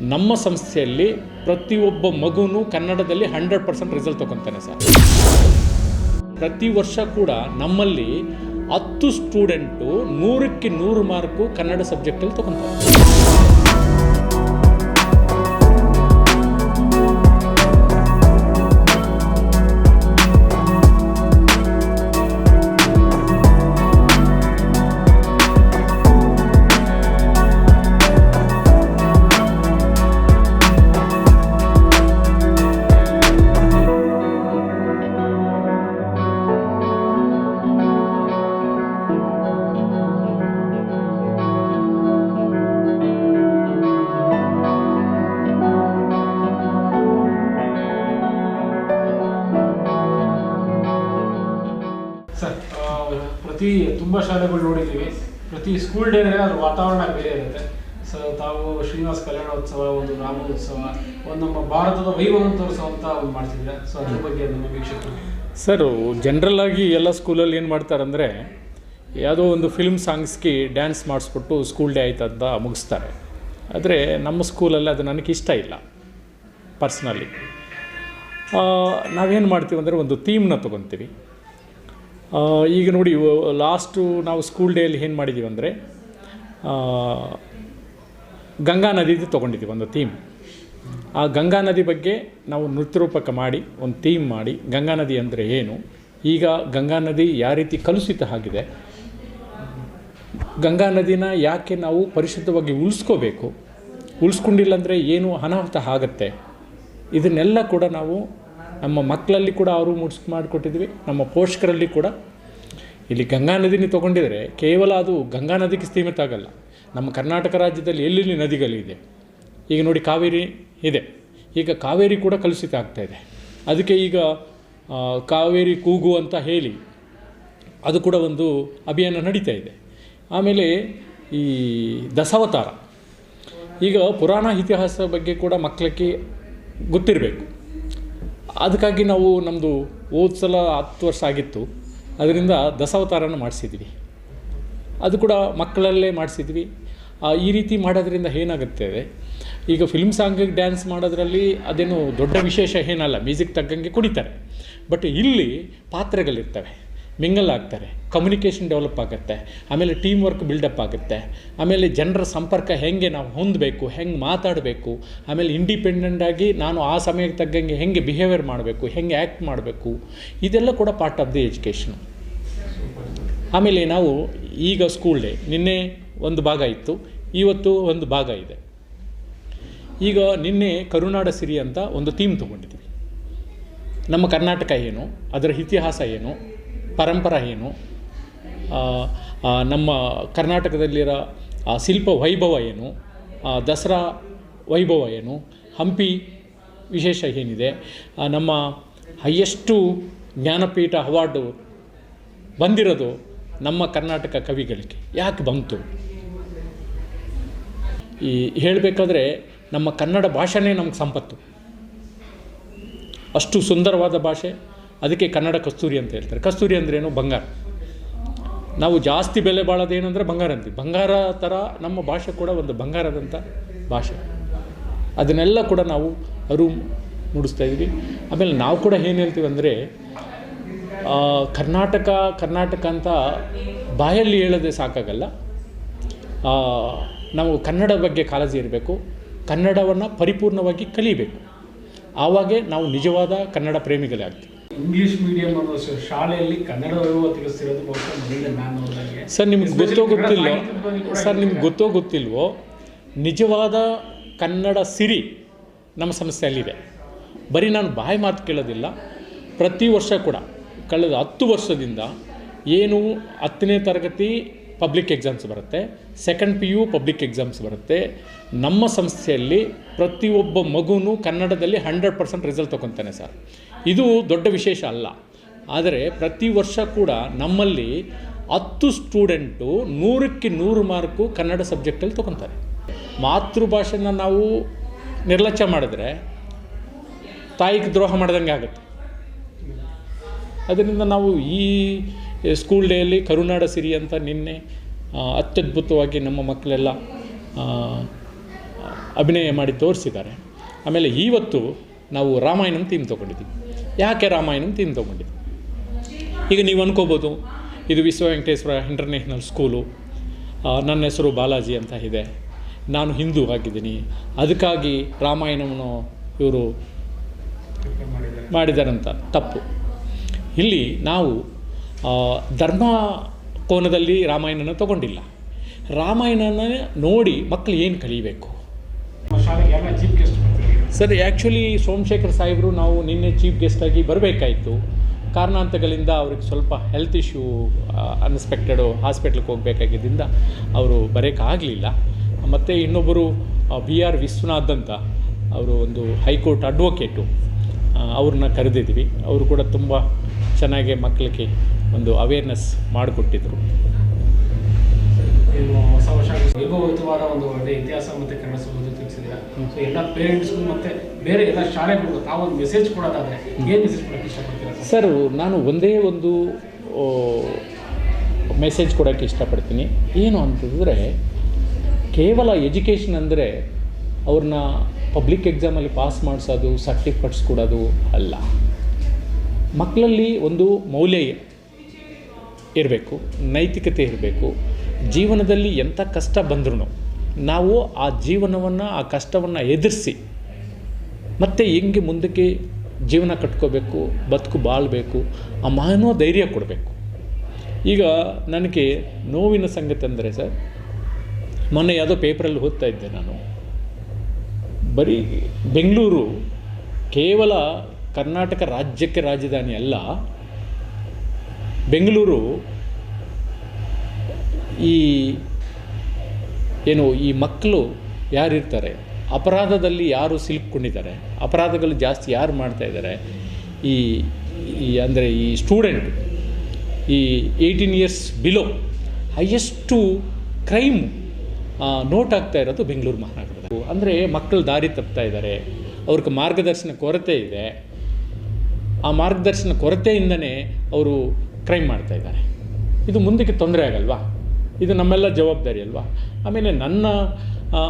ನಮ್ಮ ಸಂಸ್ಥೆಯಲ್ಲಿ ಪ್ರತಿಯೊಬ್ಬ ಮಗುನೂ ಕನ್ನಡದಲ್ಲಿ ಹಂಡ್ರೆಡ್ ಪರ್ಸೆಂಟ್ ರಿಸಲ್ಟ್ ತೊಗೊತಾನೆ ಸರ್. ಪ್ರತಿ ವರ್ಷ ಕೂಡ ನಮ್ಮಲ್ಲಿ ಹತ್ತು ಸ್ಟೂಡೆಂಟು ನೂರಕ್ಕೆ ನೂರು ಮಾರ್ಕು ಕನ್ನಡ ಸಬ್ಜೆಕ್ಟಲ್ಲಿ ತೊಗೊತಾರೆ. ಸರ್ ಪ್ರತಿ ತುಂಬ ಶಾಲೆಗಳು ನೋಡಿದ್ದೀವಿ. ಪ್ರತಿ ಸ್ಕೂಲ್ ಡೇ ಅಂದರೆ ಅದ್ರ ವಾತಾವರಣ ಬೇರೆ ಇರುತ್ತೆ. ಸೊ ತಾವು ಶ್ರೀನಿವಾಸ ಕಲ್ಯಾಣೋತ್ಸವ, ಒಂದು ರಾಮೋತ್ಸವ, ಒಂದು ನಮ್ಮ ಭಾರತದ ವೈಭವವನ್ನು ತೋರಿಸುವಂತ ಒಂದು ಮಾಡ್ತಿದ್ರೆ ಸೊ ಅದ್ರ ಬಗ್ಗೆ ನಮ್ಮ ವೀಕ್ಷಕರು. ಸರ್ ಜನರಲ್ ಆಗಿ ಎಲ್ಲ ಸ್ಕೂಲಲ್ಲಿ ಏನು ಮಾಡ್ತಾರಂದರೆ, ಯಾವುದೋ ಒಂದು ಫಿಲ್ಮ್ ಸಾಂಗ್ಸ್ಗೆ ಡ್ಯಾನ್ಸ್ ಮಾಡಿಸ್ಬಿಟ್ಟು ಸ್ಕೂಲ್ ಡೇ ಆಯ್ತು ಅಂತ ಮುಗಿಸ್ತಾರೆ. ಆದರೆ ನಮ್ಮ ಸ್ಕೂಲಲ್ಲಿ ಅದು ನನಗೆ ಇಷ್ಟ ಇಲ್ಲ ಪರ್ಸ್ನಲಿ ನಾವೇನು ಮಾಡ್ತೀವಿ ಅಂದರೆ ಒಂದು ಥೀಮ್ನ ತೊಗೊತೀವಿ. ಈಗ ನೋಡಿ ಲಾಸ್ಟು ನಾವು ಸ್ಕೂಲ್ ಡೇಲಿ ಏನು ಮಾಡಿದ್ದೀವಿ ಅಂದರೆ ಗಂಗಾ ನದಿದು ತೊಗೊಂಡಿದ್ದೀವಿ ಒಂದು ಥೀಮ್ ಆ ಗಂಗಾ ನದಿ ಬಗ್ಗೆ ನಾವು ನೃತ್ಯರೂಪಕ ಮಾಡಿ, ಒಂದು ಥೀಮ್ ಮಾಡಿ, ಗಂಗಾ ನದಿ ಅಂದರೆ ಏನು? ಈಗ ಗಂಗಾ ನದಿ ಯಾವ ರೀತಿ ಕಲುಷಿತ ಆಗಿದೆ? ಗಂಗಾ ನದಿನ ಯಾಕೆ ನಾವು ಪರಿಶುದ್ಧವಾಗಿ ಉಳಿಸ್ಕೋಬೇಕು? ಉಳಿಸ್ಕೊಂಡಿಲ್ಲ ಅಂದರೆ ಏನು ಅನಾಹುತ ಆಗುತ್ತೆ? ಇದನ್ನೆಲ್ಲ ಕೂಡ ನಾವು ನಮ್ಮ ಮಕ್ಕಳಲ್ಲಿ ಕೂಡ ಅವರು ಮುಡ್ಸ್ ಮಾಡಿಕೊಟ್ಟಿದ್ವಿ, ನಮ್ಮ ಪೋಷಕರಲ್ಲಿ ಕೂಡ. ಇಲ್ಲಿ ಗಂಗಾ ನದಿನಿ ತೊಗೊಂಡಿದ್ರೆ ಕೇವಲ ಅದು ಗಂಗಾ ನದಿಗೆ ಸೀಮಿತ ಆಗಲ್ಲ, ನಮ್ಮ ಕರ್ನಾಟಕ ರಾಜ್ಯದಲ್ಲಿ ಎಲ್ಲೆಲ್ಲಿ ನದಿಗಳಿದೆ ಈಗ ನೋಡಿ ಕಾವೇರಿ ಇದೆ, ಈಗ ಕಾವೇರಿ ಕೂಡ ಕಲುಷಿತ ಆಗ್ತಾಯಿದೆ ಅದಕ್ಕೆ ಈಗ ಕಾವೇರಿ ಕೂಗು ಅಂತ ಹೇಳಿ ಅದು ಕೂಡ ಒಂದು ಅಭಿಯಾನ ನಡೀತಾ ಇದೆ. ಆಮೇಲೆ ಈ ದಶಾವತಾರ ಈಗ ಪುರಾಣ ಇತಿಹಾಸ ಬಗ್ಗೆ ಕೂಡ ಮಕ್ಕಳಿಗೆ ಗೊತ್ತಿರಬೇಕು. ಅದಕ್ಕಾಗಿ ನಾವು ನಮ್ಮದು ಹೋದ ಸಲ ಹತ್ತು ವರ್ಷ ಆಗಿತ್ತು. ಅದರಿಂದ ದಶಾವತಾರನ ಮಾಡಿಸಿದ್ವಿ. ಅದು ಕೂಡ ಮಕ್ಕಳಲ್ಲೇ ಮಾಡಿಸಿದ್ವಿ. ಈ ರೀತಿ ಮಾಡೋದ್ರಿಂದ ಏನಾಗುತ್ತೆ? ಈಗ ಫಿಲ್ಮ್ ಸಾಂಗಿಗೆ ಡ್ಯಾನ್ಸ್ ಮಾಡೋದ್ರಲ್ಲಿ ಅದೇನು ದೊಡ್ಡ ವಿಶೇಷ ಏನಲ್ಲ ಮ್ಯೂಸಿಕ್ ತಕ್ಕಂಗೆ ಕುಡಿತಾರೆ. ಬಟ್ ಇಲ್ಲಿ ಪಾತ್ರಗಳಿರ್ತವೆ. ಮಿಂಗಲ್ ಆಗ್ತಾರೆ ಕಮ್ಯುನಿಕೇಷನ್ ಡೆವಲಪ್ ಆಗುತ್ತೆ, ಆಮೇಲೆ ಟೀಮ್ ವರ್ಕ್ ಬಿಲ್ಡಪ್ ಆಗುತ್ತೆ, ಆಮೇಲೆ ಜನರ ಸಂಪರ್ಕ ಹೆಂಗೆ ನಾವು ಹೊಂದಬೇಕು, ಹೆಂಗೆ ಮಾತಾಡಬೇಕು, ಆಮೇಲೆ ಇಂಡಿಪೆಂಡೆಂಟಾಗಿ ನಾನು ಆ ಸಮಯಕ್ಕೆ ತಗ್ಗಂಗೆ ಹೆಂಗೆ ಬಿಹೇವಿಯರ್ ಮಾಡಬೇಕು, ಹೆಂಗೆ ಆ್ಯಕ್ಟ್ ಮಾಡಬೇಕು, ಇದೆಲ್ಲ ಕೂಡ ಪಾರ್ಟ್ ಆಫ್ ದಿ ಎಜುಕೇಷನು ಆಮೇಲೆ ನಾವು ಈಗ ಸ್ಕೂಲ್ ಡೇ ನಿನ್ನೆ ಒಂದು ಭಾಗ ಇತ್ತು, ಇವತ್ತು ಒಂದು ಭಾಗ ಇದೆ. ಈಗ ನಿನ್ನೆ ಕರುನಾಡ ಸಿರಿ ಅಂತ ಒಂದು ಥೀಮ್ ತೊಗೊಂಡಿದ್ವಿ. ನಮ್ಮ ಕರ್ನಾಟಕ ಏನು, ಅದರ ಇತಿಹಾಸ ಏನು ಪರಂಪರ ಏನು? ನಮ್ಮ ಕರ್ನಾಟಕದಲ್ಲಿರೋ ಆ ಶಿಲ್ಪ ವೈಭವ ಏನು? ಆ, ದಸರಾ ವೈಭವ ಏನು? ಹಂಪಿ ವಿಶೇಷ ಏನಿದೆ? ನಮ್ಮ ಹೈಯೆಸ್ಟು ಜ್ಞಾನಪೀಠ ಅವಾರ್ಡು ಬಂದಿರೋದು ನಮ್ಮ ಕರ್ನಾಟಕ ಕವಿಗಳಿಗೆ. ಯಾಕೆ ಬಂತು? ಈ ಹೇಳಬೇಕಾದ್ರೆ ನಮ್ಮ ಕನ್ನಡ ಭಾಷೆನೇ ನಮ್ಗೆ ಸಂಪತ್ತು. ಅಷ್ಟು ಸುಂದರವಾದ ಭಾಷೆ. ಅದಕ್ಕೆ ಕನ್ನಡ ಕಸ್ತೂರಿ ಅಂತ ಹೇಳ್ತಾರೆ. ಕಸ್ತೂರಿ ಅಂದ್ರೇನು? ಬಂಗಾರ. ನಾವು ಜಾಸ್ತಿ ಬೆಲೆ ಬಾಳೋದು ಏನಂದರೆ ಬಂಗಾರ ಅಂತೀವಿ. ಬಂಗಾರ ಥರ ನಮ್ಮ ಭಾಷೆ ಕೂಡ ಒಂದು ಬಂಗಾರದಂಥ ಭಾಷೆ. ಅದನ್ನೆಲ್ಲ ಕೂಡ ನಾವು ಅರಿವು ಮೂಡಿಸ್ತಾ ಇದ್ವಿ ಆಮೇಲೆ ನಾವು ಕೂಡ ಏನು ಹೇಳ್ತೀವಿ ಅಂದರೆ ಕರ್ನಾಟಕ ಕರ್ನಾಟಕ ಅಂತ ಬಾಯಲ್ಲಿ ಹೇಳೋದೇ ಸಾಕಾಗಲ್ಲ. ನಾವು ಕನ್ನಡ ಬಗ್ಗೆ ಕಾಳಜಿ ಇರಬೇಕು. ಕನ್ನಡವನ್ನು ಪರಿಪೂರ್ಣವಾಗಿ ಕಲಿಬೇಕು. ಆವಾಗೇ ನಾವು ನಿಜವಾದ ಕನ್ನಡ ಪ್ರೇಮಿಗಳೇ ಆಗ್ತೀವಿ. ಇಂಗ್ಲಿಷ್ ಮೀಡಿಯಂ ಅನ್ನೋ ಶಾಲೆಯಲ್ಲಿ ಕನ್ನಡ ತಿಳಿಸ್ತಿರೋದು ಬಹುಶಃ ಮೊದಲೇ ನಾನು ಸರ್ ನಿಮ್ಗೆ ಗೊತ್ತೋ ಗೊತ್ತಿಲ್ವೋ? ಸರ್ ನಿಮ್ಗೆ ಗೊತ್ತೋ ಗೊತ್ತಿಲ್ವೋ? ನಿಜವಾದ ಕನ್ನಡ ಸಿರಿ ನಮ್ಮ ಸಂಸ್ಥೆಯಲ್ಲಿದೆ. ಬರೀ ನಾನು ಬಾಯಿ ಮಾತು ಕೇಳೋದಿಲ್ಲ. ಪ್ರತಿ ವರ್ಷ ಕೂಡ ಕಳೆದ ಹತ್ತು ವರ್ಷದಿಂದ ಏನು ಹತ್ತನೇ ತರಗತಿ ಪಬ್ಲಿಕ್ ಎಕ್ಸಾಮ್ಸ್ ಬರುತ್ತೆ second P U public exams ಬರುತ್ತೆ. ನಮ್ಮ ಸಂಸ್ಥೆಯಲ್ಲಿ ಪ್ರತಿಯೊಬ್ಬ ಮಗುನೂ ಕನ್ನಡದಲ್ಲಿ ಹಂಡ್ರೆಡ್ ಪರ್ಸೆಂಟ್ ರಿಸಲ್ಟ್ ತೊಗೊತಾನೆ ಸರ್. ಇದು ದೊಡ್ಡ ವಿಶೇಷ ಅಲ್ಲ. ಆದರೆ ಪ್ರತಿ ವರ್ಷ ಕೂಡ ನಮ್ಮಲ್ಲಿ ಹತ್ತು ಸ್ಟೂಡೆಂಟು ನೂರಕ್ಕೆ ನೂರು ಮಾರ್ಕು ಕನ್ನಡ ಸಬ್ಜೆಕ್ಟಲ್ಲಿ ತೊಗೊತಾರೆ. ಮಾತೃಭಾಷೆನ ನಾವು ನಿರ್ಲಕ್ಷ್ಯ ಮಾಡಿದ್ರೆ ತಾಯಿಗೆ ದ್ರೋಹ ಮಾಡ್ದಂಗೆ ಆಗುತ್ತೆ. ಅದರಿಂದ ನಾವು ಈ ಸ್ಕೂಲ್ ಡೇಯಲ್ಲಿ ಕರುನಾಡ ಸಿರಿ ಅಂತ ನಿನ್ನೆ ಅತ್ಯದ್ಭುತವಾಗಿ ನಮ್ಮ ಮಕ್ಕಳೆಲ್ಲ ಅಭಿನಯ ಮಾಡಿ ತೋರಿಸಿದ್ದಾರೆ. ಆಮೇಲೆ ಇವತ್ತು ನಾವು ರಾಮಾಯಣಂ ಥೀಮ್ ತೊಗೊಂಡಿದ್ದೀವಿ. ಯಾಕೆ ರಾಮಾಯಣಂ ಥೀಮ್ ತೊಗೊಂಡಿದ್ದೀವಿ ಈಗ ನೀವು ಅನ್ಕೋಬೋದು, ಇದು ವಿಶ್ವ ವೆಂಕಟೇಶ್ವರ ಇಂಟರ್ನ್ಯಾಷನಲ್ ಸ್ಕೂಲು ನನ್ನ ಹೆಸರು ಬಾಲಾಜಿ ಅಂತ ಇದೆ. ನಾನು ಹಿಂದೂ ಆಗಿದ್ದೀನಿ. ಅದಕ್ಕಾಗಿ ರಾಮಾಯಣವನ್ನು ಇವರು ಮಾಡಿದಾರಂತ ತಪ್ಪು. ಇಲ್ಲಿ ನಾವು ಧರ್ಮ ಕೋನದಲ್ಲಿ ರಾಮಾಯಣನ ತಗೊಂಡಿಲ್ಲ. ರಾಮಾಯಣನ ನೋಡಿ ಮಕ್ಕಳು ಏನು ಕಲಿಬೇಕು? ಸರ್ ಆ್ಯಕ್ಚುಲಿ ಸೋಮಶೇಖರ್ ಸಾಹೇಬರು ನಾವು ನಿನ್ನೆ ಚೀಫ್ ಗೆಸ್ಟಾಗಿ ಬರಬೇಕಾಯಿತು. ಕಾರಣಾಂತಗಳಿಂದ ಅವ್ರಿಗೆ ಸ್ವಲ್ಪ ಹೆಲ್ತ್ ಇಶ್ಯೂ ಅನ್ಎಕ್ಸ್ಪೆಕ್ಟೆಡು ಹಾಸ್ಪಿಟ್ಲಿಗೆ ಹೋಗಬೇಕಾಗಿದ್ದರಿಂದ ಅವರು ಬರೋಕ್ಕಾಗಲಿಲ್ಲ ಮತ್ತು ಇನ್ನೊಬ್ಬರು ಬಿ ಆರ್ ವಿಶ್ವನಾಥ್ ಅಂತ ಅವರು ಒಂದು ಹೈಕೋರ್ಟ್ ಅಡ್ವೊಕೇಟು ಅವ್ರನ್ನ ಕರೆದಿದ್ವಿ. ಅವರು ಕೂಡ ತುಂಬ ಚೆನ್ನಾಗಿ ಮಕ್ಕಳಿಗೆ ಒಂದು ಅವೇರ್ನೆಸ್ ಮಾಡಿಕೊಟ್ಟಿದ್ರು. ನೀವು ಹೊಸ ವರ್ಷ ವೈಭವಯುತವಾದ ಒಂದು ಒಳ್ಳೆಯ ಇತಿಹಾಸ ಮತ್ತು ಕನ್ನಡ ಸಂಸ್ಕೃತಿ ತಿಳಿಸಿದ್ದೀರಾ ಸೊ ಎಲ್ಲ ಪೇರೆಂಟ್ಸ್ಗೂ ಮತ್ತು ಬೇರೆ ಎಲ್ಲ ಶಾಲೆಗಳಿಗೂ ತಾವೊಂದು ಮೆಸೇಜ್ ಕೊಡೋದಾದ್ರೆ ಏನು ಮೆಸೇಜ್ ಕೊಡೋಕ್ಕೆ ಇಷ್ಟಪಡ್ತೀರಾ? ಸರ್ ನಾನು ಒಂದೇ ಒಂದು ಮೆಸೇಜ್ ಕೊಡೋಕ್ಕೆ ಇಷ್ಟಪಡ್ತೀನಿ. ಏನು ಅಂತಂದರೆ, ಕೇವಲ ಎಜುಕೇಷನ್ ಅಂದರೆ ಅವ್ರನ್ನ ಪಬ್ಲಿಕ್ ಎಕ್ಸಾಮಲ್ಲಿ ಪಾಸ್ ಮಾಡಿಸೋದು ಸರ್ಟಿಫಿಕೇಟ್ಸ್ ಕೊಡೋದು ಅಲ್ಲ. ಮಕ್ಕಳಲ್ಲಿ ಒಂದು ಮೌಲ್ಯ ಇರಬೇಕು, ನೈತಿಕತೆ ಇರಬೇಕು. ಜೀವನದಲ್ಲಿ ಎಂಥ ಕಷ್ಟ ಬಂದ್ರೂ ನಾವು ಆ ಜೀವನವನ್ನು, ಆ ಕಷ್ಟವನ್ನು ಎದುರಿಸಿ ಮತ್ತೆ ಹೆಂಗೆ ಮುಂದಕ್ಕೆ ಜೀವನ ಕಟ್ಕೋಬೇಕು, ಬದುಕು ಬಾಳಬೇಕು, ಆ ಮಾನೋ ಧೈರ್ಯ ಕೊಡಬೇಕು. ಈಗ ನನಗೆ ನೋವಿನ ಸಂಗತಿ ಅಂದರೆ ಸರ್, ಮೊನ್ನೆ ಯಾವುದೋ ಪೇಪರಲ್ಲಿ ಓದ್ತಾ ಇದ್ದೆ ನಾನು. ಬರೀ ಬೆಂಗಳೂರು ಕೇವಲ ಕರ್ನಾಟಕ ರಾಜ್ಯಕ್ಕೆ ರಾಜಧಾನಿ ಅಲ್ಲ, ಬೆಂಗಳೂರು ಈ ಏನು ಈ ಮಕ್ಕಳು ಯಾರಿರ್ತಾರೆ? ಅಪರಾಧದಲ್ಲಿ ಯಾರು ಸಿಲುಕೊಂಡಿದ್ದಾರೆ ಅಪರಾಧಗಳು ಜಾಸ್ತಿ ಯಾರು ಮಾಡ್ತಾ ಇದ್ದಾರೆ? ಈ ಈ ಅಂದರೆ ಈ ಸ್ಟೂಡೆಂಟ್, ಈ eighteen years below highest crime note ಆಗ್ತಾ ಇರೋದು ಬೆಂಗಳೂರು ಮಹಾನಗರದಲ್ಲಿ. ಅಂದರೆ ಮಕ್ಕಳು ದಾರಿ ತಪ್ತಾ ಇದ್ದಾರೆ. ಅವ್ರಿಗೆ ಮಾರ್ಗದರ್ಶನ ಕೊರತೆ ಇದೆ. ಆ ಮಾರ್ಗದರ್ಶನ ಕೊರತೆಯಿಂದನೇ ಅವರು ಕ್ರೈಮ್ ಮಾಡ್ತಾ ಇದ್ದಾರೆ. ಇದು ಮುಂದಕ್ಕೆ ತೊಂದರೆ ಆಗಲ್ವಾ? ಇದು ನಮ್ಮೆಲ್ಲ ಜವಾಬ್ದಾರಿ ಅಲ್ವಾ? ಆಮೇಲೆ ನನ್ನ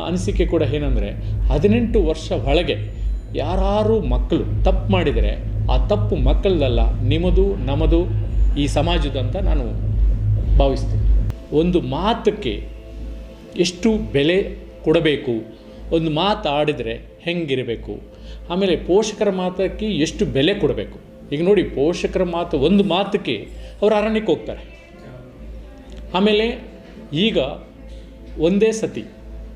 ಅನಿಸಿಕೆ ಕೂಡ ಏನಂದರೆ, ಹದಿನೆಂಟು ವರ್ಷ ಒಳಗೆ ಯಾರು ಮಕ್ಕಳು ತಪ್ಪು ಮಾಡಿದರೆ, ಆ ತಪ್ಪು ಮಕ್ಕಳದಲ್ಲ ನಿಮ್ಮದು, ನಮ್ಮದು, ಈ ಸಮಾಜದ ಅಂತ ನಾನು ಭಾವಿಸ್ತೀನಿ. ಒಂದು ಮಾತಕ್ಕೆ ಎಷ್ಟು ಬೆಲೆ ಕೊಡಬೇಕು, ಒಂದು ಮಾತು ಆಡಿದರೆ ಹೆಂಗಿರಬೇಕು, ಆಮೇಲೆ ಪೋಷಕರ ಮಾತಕ್ಕೆ ಎಷ್ಟು ಬೆಲೆ ಕೊಡಬೇಕು. ಈಗ ನೋಡಿ, ಪೋಷಕರ ಮಾತು ಒಂದು ಮಾತಕ್ಕೆ ಅವರು ಅರಣ್ಯಕ್ಕೆ ಹೋಗ್ತಾರೆ. ಆಮೇಲೆ ಈಗ ಒಂದೇ ಸತಿ,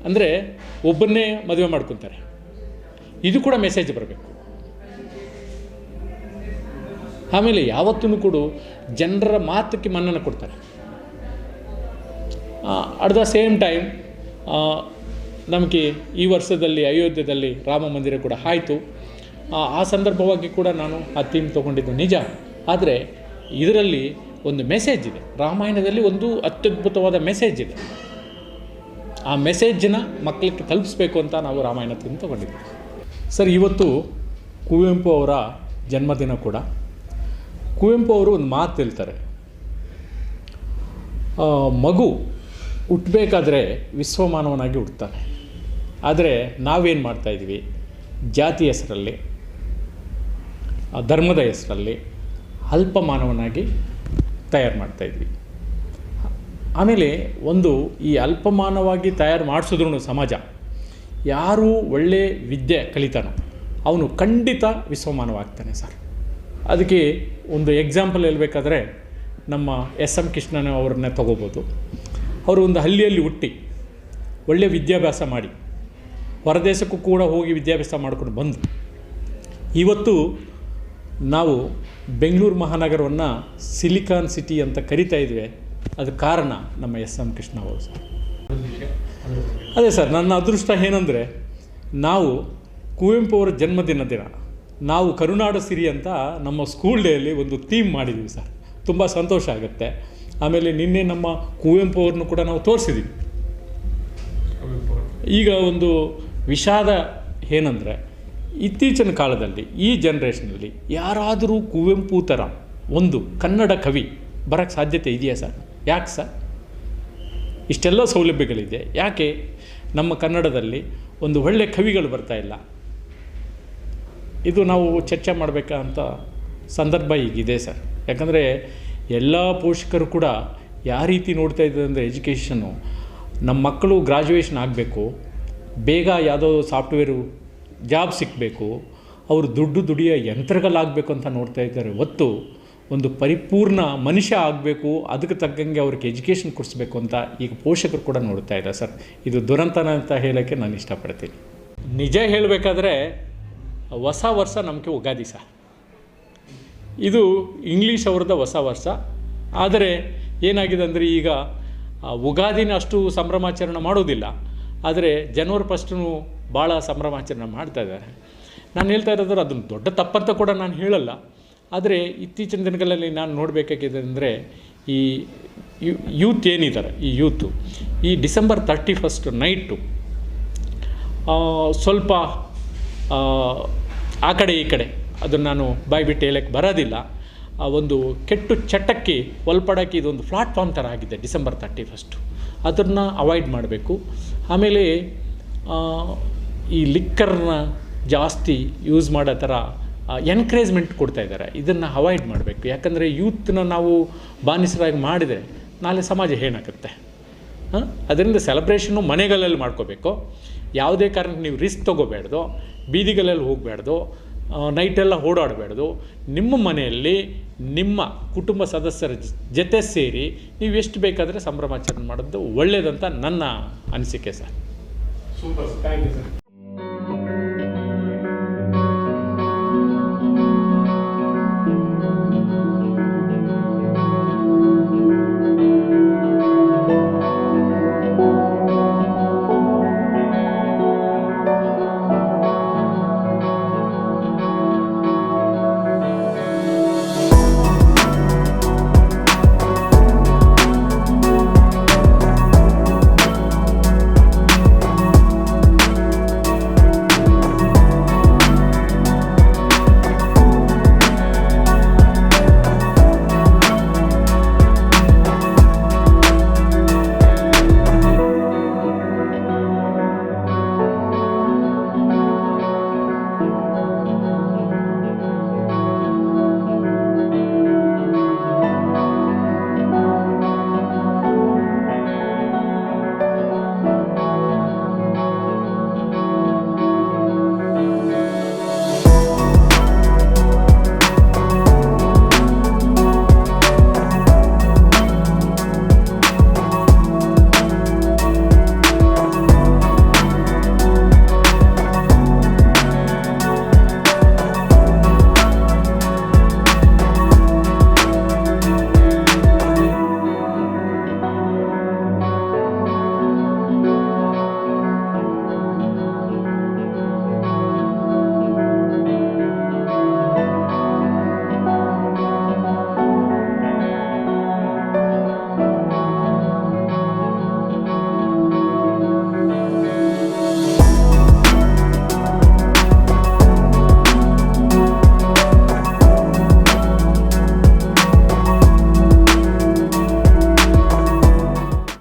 ಅಂದರೆ ಒಬ್ಬನ್ನೇ ಮದುವೆ ಮಾಡ್ಕೊತಾರೆ. ಇದು ಕೂಡ ಮೆಸೇಜ್ ಬರಬೇಕು. ಆಮೇಲೆ ಯಾವತ್ತೂ ಕೂಡ ಜನರ ಮಾತಕ್ಕೆ ಮನ್ನನ ಕೊಡ್ತಾರೆ. ಅಟ್ ದ ಸೇಮ್ ಟೈಮ್ ನಮಗೆ ಈ ವರ್ಷದಲ್ಲಿ, ಅಯೋಧ್ಯದಲ್ಲಿ ರಾಮ ಮಂದಿರ ಕೂಡ ಆಯಿತು. ಆ ಸಂದರ್ಭವಾಗಿ ಕೂಡ ನಾನು ಆ ಥೀಮ್ ತೊಗೊಂಡಿದ್ದು ನಿಜ. ಆದರೆ, ಇದರಲ್ಲಿ ಒಂದು ಮೆಸೇಜ್ ಇದೆ. ರಾಮಾಯಣದಲ್ಲಿ ಒಂದು ಅತ್ಯದ್ಭುತವಾದ ಮೆಸೇಜ್ ಇದೆ. ಆ ಮೆಸೇಜನ್ನ ಮಕ್ಕಳಿಗೆ ತಲುಪಿಸ್ಬೇಕು ಅಂತ ನಾವು ರಾಮಾಯಣದಿಂದ ತಗೊಂಡಿದ್ದೀವಿ. ಸರ್, ಇವತ್ತು ಕುವೆಂಪು ಅವರ ಜನ್ಮದಿನ ಕೂಡ. ಕುವೆಂಪು ಅವರು ಒಂದು ಮಾತು ಹೇಳ್ತಾರೆ. ಮಗು ಹುಟ್ಟಬೇಕಾದ್ರೆ ವಿಶ್ವಮಾನವನಾಗಿ ಹುಡ್ತಾನೆ ಆದರೆ ನಾವೇನು ಮಾಡ್ತಾಯಿದ್ವಿ ಜಾತಿ ಹೆಸರಲ್ಲಿ ಧರ್ಮದ ಹೆಸರಲ್ಲಿ ಅಲ್ಪ ಮಾನವನಾಗಿ ತಯಾರು ಮಾಡ್ತಾಯಿದ್ವಿ ಆಮೇಲೆ ಒಂದು ಈ ಅಲ್ಪಮಾನವಾಗಿ ತಯಾರು ಮಾಡಿಸಿದ್ರು ಸಮಾಜ. ಯಾರು ಒಳ್ಳೆ ವಿದ್ಯೆ ಕಲಿತಾನೋ, ಅವನು ಖಂಡಿತ ವಿಶ್ವಮಾನವಾಗ್ತಾನೆ ಸರ್. ಅದಕ್ಕೆ ಒಂದು ಎಕ್ಸಾಂಪಲ್ ಹೇಳಬೇಕಾದ್ರೆ ನಮ್ಮ ಎಸ್ ಎಂ ಕೃಷ್ಣನ ಅವ್ರನ್ನ ತಗೋಬೋದು. ಅವರು ಒಂದು ಹಳ್ಳಿಯಲ್ಲಿ ಹುಟ್ಟಿ ಒಳ್ಳೆಯ ವಿದ್ಯಾಭ್ಯಾಸ ಮಾಡಿ, ಹೊರದೇಶಕ್ಕೂ ಕೂಡ ಹೋಗಿ ವಿದ್ಯಾಭ್ಯಾಸ ಮಾಡ್ಕೊಂಡು ಬಂದು ಇವತ್ತು ನಾವು ಬೆಂಗಳೂರು ಮಹಾನಗರವನ್ನು ಸಿಲಿಕಾನ್ ಸಿಟಿ ಅಂತ ಕರಿತಾ ಇದ್ವಿ. ಅದು ಕಾರಣ ನಮ್ಮ ಎಸ್ ಎಂ ಕೃಷ್ಣ ಅವರು ಸರ್. ಅದೇ ಸರ್, ನನ್ನ ಅದೃಷ್ಟ ಏನಂದರೆ ನಾವು ಕುವೆಂಪು ಅವರ ಜನ್ಮದಿನ ದಿನ, ನಾವು ಕರುನಾಡ ಸಿರಿ ಅಂತ ನಮ್ಮ ಸ್ಕೂಲ್ ಡೇಯಲ್ಲಿ ಒಂದು ಥೀಮ್ ಮಾಡಿದ್ವಿ ಸರ್. ತುಂಬ ಸಂತೋಷ ಆಗುತ್ತೆ. ಆಮೇಲೆ ನಿನ್ನೆ ನಮ್ಮ ಕುವೆಂಪು ಅವ್ರನ್ನು ಕೂಡ ನಾವು ತೋರಿಸಿದ್ದೀವಿ ಈಗ ಒಂದು ವಿಷಾದ ಏನಂದರೆ ಇತ್ತೀಚಿನ ಕಾಲದಲ್ಲಿ, ಈ ಜನ್ರೇಷನಲ್ಲಿ ಯಾರಾದರೂ ಕುವೆಂಪು ಥರ ಒಂದು ಕನ್ನಡ ಕವಿ ಬರೋಕ್ಕೆ ಸಾಧ್ಯತೆ ಇದೆಯಾ ಸರ್? ಯಾಕೆ ಸರ್? ಇಷ್ಟೆಲ್ಲ ಸೌಲಭ್ಯಗಳಿದೆ. ಯಾಕೆ ನಮ್ಮ ಕನ್ನಡದಲ್ಲಿ ಒಂದು ಒಳ್ಳೆ ಕವಿಗಳು ಬರ್ತಾ ಇಲ್ಲ? ಇದು ನಾವು ಚರ್ಚೆ ಮಾಡಬೇಕಂತ ಸಂದರ್ಭ ಈಗಿದೆ ಸರ್. ಯಾಕಂದರೆ ಎಲ್ಲ ಪೋಷಕರು ಕೂಡ ಯಾವ ರೀತಿ ನೋಡ್ತಾ ಇದ್ದಾರೆ ಅಂದರೆ ಎಜುಕೇಷನ್ನು ನಮ್ಮ ಮಕ್ಕಳು ಗ್ರಾಜುಯೇಷನ್ ಆಗಬೇಕು, ಬೇಗ ಯಾವುದೋ ಸಾಫ್ಟ್ವೇರು ಜಾಬ್ ಸಿಕ್ಕಬೇಕು ಅವರು ದುಡ್ಡು ದುಡಿಯೋ ಯಂತ್ರಗಳಾಗಬೇಕು ಅಂತ ನೋಡ್ತಾ ಇದ್ದಾರೆ. ಹೊತ್ತು ಒಂದು ಪರಿಪೂರ್ಣ ಮನುಷ್ಯ ಆಗಬೇಕು, ಅದಕ್ಕೆ ತಕ್ಕಂಗೆ ಅವ್ರಿಗೆ ಎಜುಕೇಷನ್ ಕೊಡಿಸ್ಬೇಕು ಅಂತ ಈಗ ಪೋಷಕರು ಕೂಡ ನೋಡ್ತಾ ಇದ್ದಾರೆ. ಸರ್, ಇದು ದುರಂತನ ಅಂತ ಹೇಳೋಕ್ಕೆ ನಾನು ಇಷ್ಟಪಡ್ತೀನಿ. ನಿಜ ಹೇಳಬೇಕಾದ್ರೆ ಹೊಸ ವರ್ಷ ನಮಗೆ ಉಗಾದಿ ಸರ್. ಇದು ಇಂಗ್ಲೀಷ್ ಅವ್ರದ್ದು ಹೊಸ ವರ್ಷ. ಆದರೆ ಏನಾಗಿದೆ ಅಂದರೆ ಈಗ ಉಗಾದಿನ ಅಷ್ಟು ಸಂಭ್ರಮಾಚರಣೆ ಮಾಡೋದಿಲ್ಲ. ಆದರೆ ಜನವರಿ ಫಸ್ಟು ಭಾಳ ಸಂಭ್ರಮಾಚರಣೆ ಮಾಡ್ತಾ ಇದ್ದಾರೆ. ನಾನು ಹೇಳ್ತಾ ಇರೋದ್ರೆ ಅದನ್ನು ದೊಡ್ಡ ತಪ್ಪಂತ ಕೂಡ ನಾನು ಹೇಳಲ್ಲ. ಆದರೆ ಇತ್ತೀಚಿನ ದಿನಗಳಲ್ಲಿ ನಾನು ನೋಡಬೇಕಾಗಿದೆ ಅಂದರೆ ಈ ಯೂತ್ ಏನಿದ್ದಾರೆ ಈ ಯೂತು ಈ ಡಿಸೆಂಬರ್ ತರ್ಟಿ ಫಸ್ಟ್ ನೈಟು ಸ್ವಲ್ಪ ಆ, ಕಡೆ ಈ ಕಡೆ. ಅದನ್ನು ನಾನು ಬಾಯ್ಬಿಟ್ಟು ಹೇಳಕ್ಕೆ ಬರೋದಿಲ್ಲ. ಆ ಒಂದು ಕೆಟ್ಟು ಚಟಕ್ಕೆ ಒಲ್ಪಡೋಕ್ಕೆ ಇದೊಂದು ಪ್ಲಾಟ್ಫಾರ್ಮ್ ಥರ ಆಗಿದೆ ಡಿಸೆಂಬರ್ ತರ್ಟಿ ಫಸ್ಟು ಅದನ್ನು ಅವಾಯ್ಡ್ ಮಾಡಬೇಕು. ಆಮೇಲೆ ಈ ಲಿಕ್ಕರ್ನ ಜಾಸ್ತಿ ಯೂಸ್ ಮಾಡೋ ಥರ ಎನ್ಕರೇಜ್ಮೆಂಟ್ ಕೊಡ್ತಾ ಇದ್ದಾರೆ. ಇದನ್ನು ಅವಾಯ್ಡ್ ಮಾಡಬೇಕು. ಯಾಕಂದರೆ ಯೂತ್ನ ನಾವು ಬಾನಿಸರಾಗಿ ಮಾಡಿದರೆ ನಾಳೆ ಸಮಾಜ ಏನಾಗುತ್ತೆ? ಹಾಂ? ಅದರಿಂದ ಸೆಲೆಬ್ರೇಷನ್ನು ಮನೆಗಳಲ್ಲಿ ಮಾಡ್ಕೋಬೇಕು. ಯಾವುದೇ ಕಾರಣಕ್ಕೆ ನೀವು ರಿಸ್ಕ್ ತೊಗೋಬೇಡ್ದು, ಬೀದಿಗಳಲ್ಲಿ ಹೋಗಬೇಡ್ದು ನೈಟೆಲ್ಲ ಓಡಾಡಬೇಡ್ದು. ನಿಮ್ಮ ಮನೆಯಲ್ಲಿ ನಿಮ್ಮ ಕುಟುಂಬ ಸದಸ್ಯರ ಜೊತೆ ಸೇರಿ ನೀವು ಎಷ್ಟು ಬೇಕಾದರೆ ಸಂಭ್ರಮಾಚರಣೆ ಮಾಡೋದು ಒಳ್ಳೆಯದಂತ ನನ್ನ ಅನಿಸಿಕೆ sir. Super thank you sir